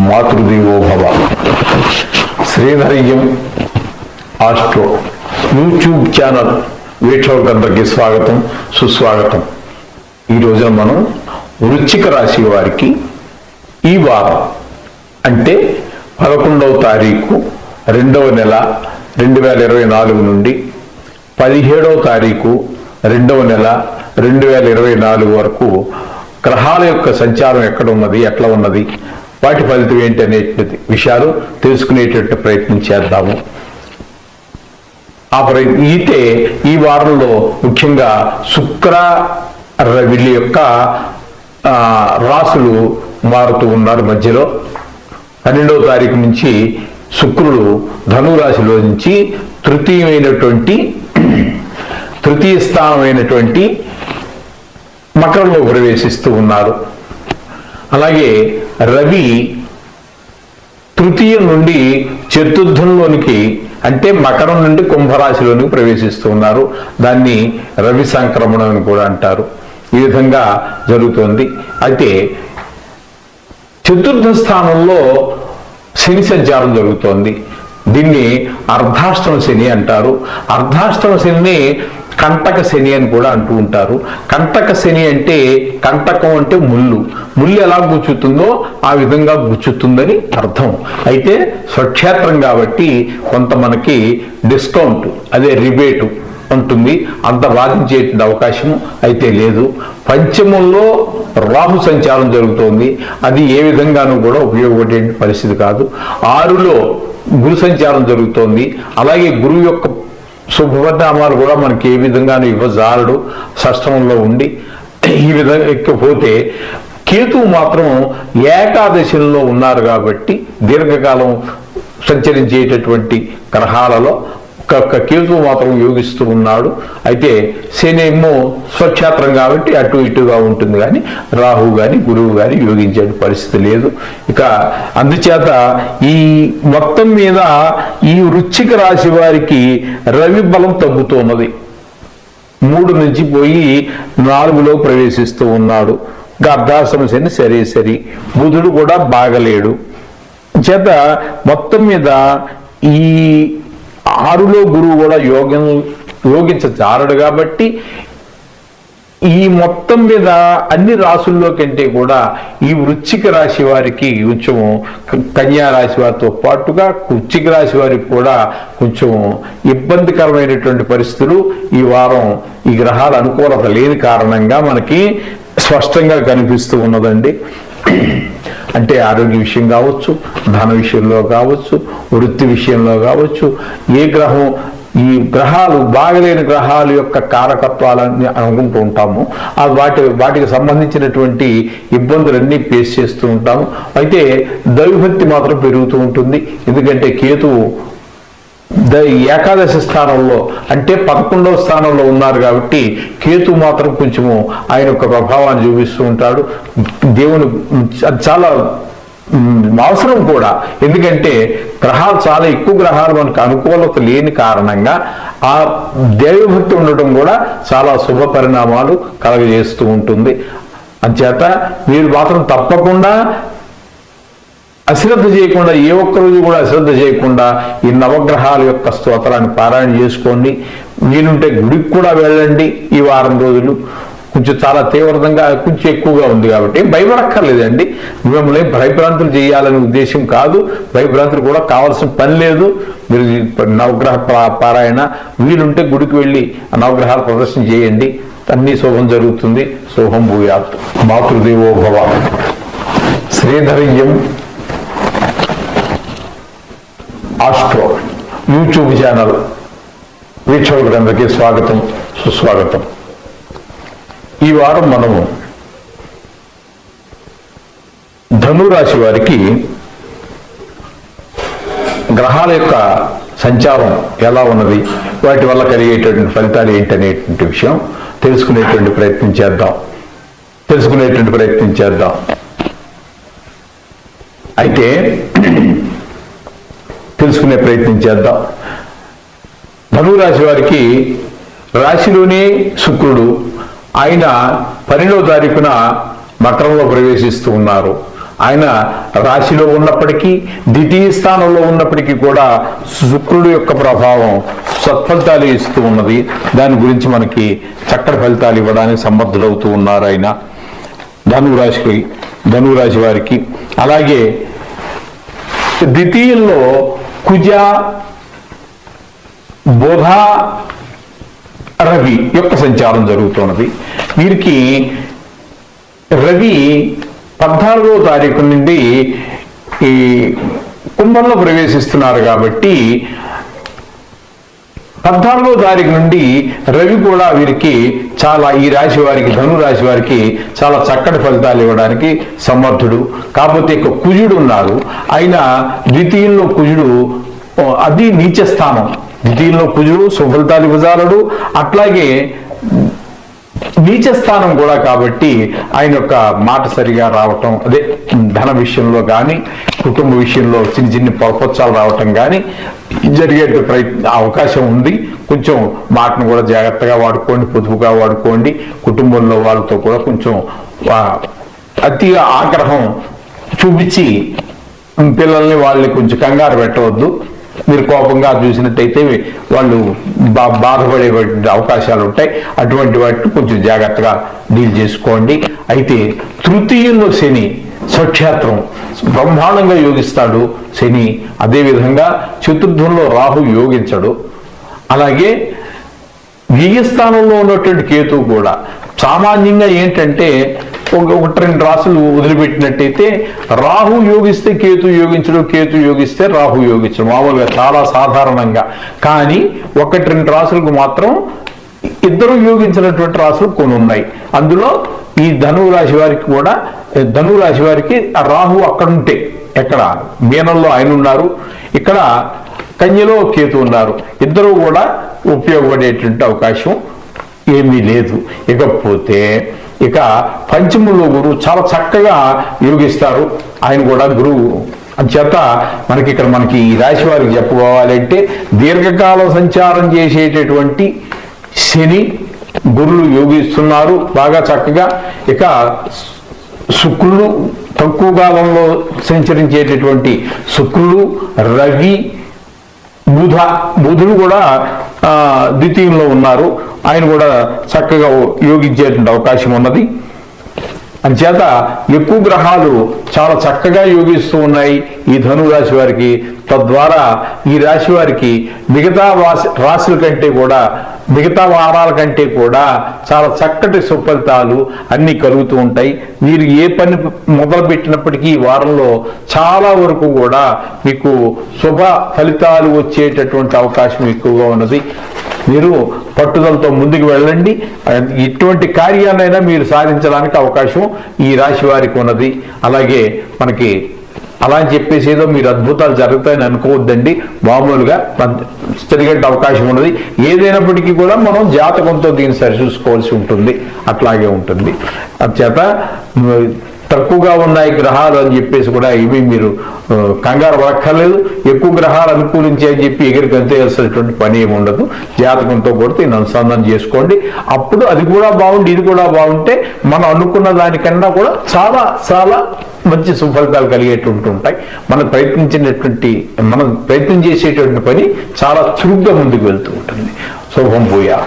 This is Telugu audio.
మాతృదేవో భవ శ్రీధర్యం ఆస్ట్రో. యూట్యూబ్ ఛానల్ వీక్షకులందరికీ స్వాగతం సుస్వాగతం. ఈ రోజున మనం వృచ్చిక రాశి వారికి ఈ వారం అంటే పదకొండవ తారీఖు రెండవ నెల రెండు వేల ఇరవై నాలుగు నుండి పదిహేడవ తారీఖు రెండవ నెల రెండు వేల ఇరవై నాలుగు వరకు గ్రహాల యొక్క సంచారం ఎక్కడ ఉన్నది ఎట్లా ఉన్నది వాటి ఫలితం ఏంటి అనే విషయాలు తెలుసుకునేటట్టు ప్రయత్నం చేద్దాము. ఆ ప్రయత్నం అయితే ఈ వారంలో ముఖ్యంగా శుక్ర రవిల యొక్క రాసులు మారుతూ ఉన్నారు మధ్యలో. పన్నెండవ తారీఖు నుంచి శుక్రుడు ధనురాశిలో నుంచి తృతీయమైనటువంటి తృతీయ స్థానమైనటువంటి మకరంలో ప్రవేశిస్తూ ఉన్నారు. అలాగే రవి తృతీయం నుండి చతుర్థంలోనికి అంటే మకరం నుండి కుంభరాశిలోనికి ప్రవేశిస్తూ ఉన్నారు. దాన్ని రవి సంక్రమణం అని కూడా అంటారు. ఈ విధంగా జరుగుతోంది. అయితే చతుర్థ స్థానంలో శని సంచారం జరుగుతోంది. దీన్ని అర్ధాష్టమ శని అంటారు. అర్ధాష్టమ శనిని కంటక శని అని కూడా అంటూ ఉంటారు. కంటక శని అంటే కంటకం అంటే ముళ్ళు. ముళ్ళు ఎలా గుచ్చుతుందో ఆ విధంగా గుచ్చుతుందని అర్థం. అయితే స్వక్షేత్రం కాబట్టి కొంత మనకి డిస్కౌంట్ అదే రిబేటు ఉంటుంది. అంత బాధించే అవకాశం అయితే లేదు. పంచమంలో రాహు సంచారం జరుగుతోంది. అది ఏ విధంగానూ కూడా ఉపయోగపడే పరిస్థితి కాదు. ఆరులో గురు సంచారం జరుగుతోంది. అలాగే గురువు యొక్క శుభపరిణామాలు కూడా మనకి ఏ విధంగానూ ఇవ్వజాలడు షష్టమంలో ఉండి ఈ విధంగా ఎక్కపోతే కేతు మాత్రం ఏకాదశిలో ఉన్నారు కాబట్టి దీర్ఘకాలం సంచరించేటటువంటి గ్రహాలలో ఒక్క కేతువు మాత్రం యోగిస్తూ ఉన్నాడు. అయితే శనేమో ఏమో కాబట్టి అటు ఇటుగా ఉంటుంది కానీ రాహు కానీ గురువు కానీ యోగించే పరిస్థితి లేదు. ఇక అందుచేత ఈ మొత్తం మీద ఈ వృచ్చిక రాశి వారికి రవి బలం తగ్గుతున్నది. మూడు నుంచి పోయి నాలుగులో ప్రవేశిస్తూ ఉన్నాడు. గర్ధాశ్రమ శని సరే సరి. బుధుడు కూడా బాగలేడు. చేత మొత్తం మీద ఈ ఆరులో గురువు కూడా యోగం యోగించచారడు కాబట్టి ఈ మొత్తం మీద అన్ని రాసుల్లో కంటే కూడా ఈ వృశ్చిక రాశి వారికి కొంచెం క- కన్యా రాశి వారితో పాటుగా వృశ్చిక రాశి వారికి కూడా కొంచెం ఇబ్బందికరమైనటువంటి పరిస్థితులు ఈ వారం ఈ గ్రహాల అనుకూలత లేని కారణంగా మనకి స్పష్టంగా కనిపిస్తూ ఉన్నదండి. అంటే ఆరోగ్య విషయం కావచ్చు ధన విషయంలో కావచ్చు వృత్తి విషయంలో కావచ్చు ఏ గ్రహం ఈ గ్రహాలు బాగలేని గ్రహాల యొక్క కారకత్వాలని అనుకుంటూ ఉంటాము. ఆ వాటి వాటికి సంబంధించినటువంటి ఇబ్బందులన్నీ ఫేస్ చేస్తూ ఉంటాము. అయితే దైవభక్తి మాత్రం పెరుగుతూ ఉంటుంది. ఎందుకంటే కేతువు ద ఏకాదశి స్థానంలో అంటే పదకొండవ స్థానంలో ఉన్నారు కాబట్టి కేతు మాత్రం కొంచెము ఆయన యొక్క ప్రభావాన్ని చూపిస్తూ ఉంటాడు. దేవుని చాలా అవసరం కూడా. ఎందుకంటే గ్రహాలు చాలా ఎక్కువ గ్రహాలు మనకు అనుకూలత లేని కారణంగా ఆ దైవభక్తి ఉండటం కూడా చాలా శుభ పరిణామాలు కలగజేస్తూ ఉంటుంది. అంచేత మీరు మాత్రం తప్పకుండా అశ్రద్ధ చేయకుండా ఏ ఒక్క రోజు కూడా అశ్రద్ధ చేయకుండా ఈ నవగ్రహాల యొక్క స్తోత్రాన్ని పారాయణ చేసుకోండి. వీలుంటే గుడికి కూడా వెళ్ళండి ఈ వారం రోజులు. కొంచెం చాలా తీవ్రంగా కొంచెం ఎక్కువగా ఉంది కాబట్టి భయపడక్కర్లేదండి. మిమ్మల్ని భయభ్రాంతులు చేయాలనే ఉద్దేశం కాదు. భయభ్రాంతులు కూడా కావాల్సిన పని లేదు. మీరు నవగ్రహ పారాయణ వీలుంటే గుడికి వెళ్ళి ఆ నవగ్రహాల ప్రదర్శన చేయండి. అన్ని శుభం జరుగుతుంది. శుభం భూయాత్. మాతృదేవోభవ శ్రీధర్యం ఆస్ట్రో యూట్యూబ్ ఛానల్ వీక్షకులందరికీ స్వాగతం సుస్వాగతం. ఈ వారం మనము ధనురాశి వారికి గ్రహాల యొక్క సంచారం ఎలా ఉన్నది వాటి వల్ల కలిగేటటువంటి ఫలితాలు ఏంటనేటువంటి విషయం తెలుసుకునేటువంటి ప్రయత్నం చేద్దాం. తెలుసుకునేటువంటి ప్రయత్నం చేద్దాం. అయితే తెలుసుకునే ప్రయత్నం చేద్దాం. ధనురాశి వారికి రాశిలోనే శుక్రుడు ఆయన పన్నెండవ తారీఖున మకరంలో ప్రవేశిస్తూ ఉన్నారు. ఆయన రాశిలో ఉన్నప్పటికీ ద్వితీయ స్థానంలో ఉన్నప్పటికీ కూడా శుక్రుడు యొక్క ప్రభావం సత్ఫలితాలు ఇస్తూ ఉన్నది. దాని గురించి మనకి చక్కటి ఫలితాలు ఇవ్వడానికి సమర్థులవుతూ ఉన్నారు ఆయన. ధనురాశికి ధనురాశి వారికి. అలాగే ద్వితీయంలో కుజ బుధ రవి యొక్క సంచారం జరుగుతున్నది. వీరికి రవి పద్నాలుగో తారీఖు నుండి ఈ కుంభంలో ప్రవేశిస్తున్నారు కాబట్టి పద్నాలుగో తారీఖు నుండి రవి కూడా వీరికి చాలా ఈ రాశి వారికి ధను రాశి వారికి చాలా చక్కటి ఫలితాలు ఇవ్వడానికి సమర్థుడు. కాకపోతే ఇక కుజుడు ఉన్నారు. ఆయన ద్వితీయంలో కుజుడు అది నీచ స్థానం ద్వితీయంలో కుజుడు సుఫలితాలు ఇవ్వజాలడు. అట్లాగే నీచ స్థానం కూడా కాబట్టి ఆయన యొక్క మాట సరిగా రావటం అదే ధన విషయంలో కానీ కుటుంబ విషయంలో చిన్న చిన్న పొరపచ్చాలు రావటం కానీ జరిగే ప్రయత్న అవకాశం ఉంది. కొంచెం మాటను కూడా జాగ్రత్తగా వాడుకోండి పొదుపుగా వాడుకోండి. కుటుంబంలో వాళ్ళతో కూడా కొంచెం అతి అతిగా ఆగ్రహం చూపించి పిల్లల్ని వాళ్ళని కొంచెం కంగారు పెట్టవద్దు. మీరు కోపంగా చూసినట్టయితే వాళ్ళు బా బాధపడే అవకాశాలు ఉంటాయి అటువంటి వాటిని కొంచెం జాగ్రత్తగా డీల్ చేసుకోండి. అయితే తృతీయంలో శని స్వక్షేత్రం బ్రహ్మాండంగా యోగిస్తాడు శని. అదేవిధంగా చతుర్థంలో రాహు యోగించడు. అలాగే వ్యయస్థానంలో ఉన్నటువంటి కేతువు కూడా. సామాన్యంగా ఏంటంటే ఒకటి రెండు రాసులు వదిలిపెట్టినట్టయితే రాహు యోగిస్తే కేతు యోగించడం కేతు యోగిస్తే రాహు యోగించడం. మామూలుగా చాలా సాధారణంగా. కానీ ఒకటి రెండు రాసులకు మాత్రం ఇద్దరు యోగించినటువంటి రాసులు కొన్ని ఉన్నాయి. అందులో ఈ ధనువు రాశి వారికి కూడా ధనువు రాశి వారికి ఆ రాహు అక్కడ ఉంటే ఎక్కడ? మీనంలో ఆయన ఉన్నారు. ఇక్కడ కన్యలో కేతు ఉన్నారు. ఇద్దరు కూడా ఉపయోగపడేటువంటి అవకాశం ఏమీ లేదు. ఇకపోతే ఇక పంచములో గురువు చాలా చక్కగా యోగిస్తారు ఆయన కూడా గురువు. చేత మనకి ఇక్కడ మనకి ఈ రాశి వారికి చెప్పుకోవాలంటే దీర్ఘకాల సంచారం చేసేటటువంటి శని గురులు యోగిస్తున్నారు. బాగా చక్కగా ఇక శుక్రుడు తక్కువ కాలంలో సంచరించేటటువంటి శుక్రుడు రవి బుధ బుధుడు కూడా ద్వితీయంలో ఉన్నారు. ఆయన కూడా చక్కగా యోగించేటువంటి అవకాశం ఉన్నది. అంచేత ఎక్కువ గ్రహాలు చాలా చక్కగా యోగిస్తూ ఉన్నాయి ఈ ధను రాశి వారికి. తద్వారా ఈ రాశి వారికి మిగతా రాశుల కంటే కూడా మిగతా వారాల కంటే కూడా చాలా చక్కటి సుఫలితాలు అన్నీ కలుగుతూ ఉంటాయి. మీరు ఏ పని మొదలుపెట్టినప్పటికీ ఈ వారంలో చాలా వరకు కూడా మీకు శుభ ఫలితాలు వచ్చేటటువంటి అవకాశం ఎక్కువగా ఉన్నది. మీరు పట్టుదలతో ముందుకు వెళ్ళండి. ఇటువంటి కార్యాలైనా మీరు సాధించడానికి అవకాశం ఈ రాశి వారికి ఉన్నది. అలాగే మనకి అలా అని చెప్పేసి ఏదో మీరు అద్భుతాలు జరుగుతాయని అనుకోవద్దండి. మామూలుగా తిరిగేట అవకాశం ఉన్నది. ఏదైనప్పటికీ కూడా మనం జాతకంతో దీన్ని సరిచూసుకోవాల్సి ఉంటుంది. అట్లాగే ఉంటుంది. అంచేత తక్కువగా ఉన్నాయి గ్రహాలు అని చెప్పేసి కూడా ఇవి మీరు కంగారు పడక్కర్లేదు. ఎక్కువ గ్రహాలు అనుకూలించి అని చెప్పి ఎగిరికి అంతేయాల్సినటువంటి పని ఏమి ఉండదు. జాతకంతో కూడా దీన్ని అనుసంధానం చేసుకోండి. అప్పుడు అది కూడా బాగుండి ఇది కూడా బాగుంటే మనం అనుకున్న దానికన్నా కూడా చాలా చాలా మంచి సుఫలితాలు కలిగేటువంటి ఉంటాయి. మనం ప్రయత్నించినటువంటి మనం ప్రయత్నం చేసేటువంటి పని చాలా చురుగ్గా ముందుకు వెళ్తూ ఉంటుంది. శుభం భూయా.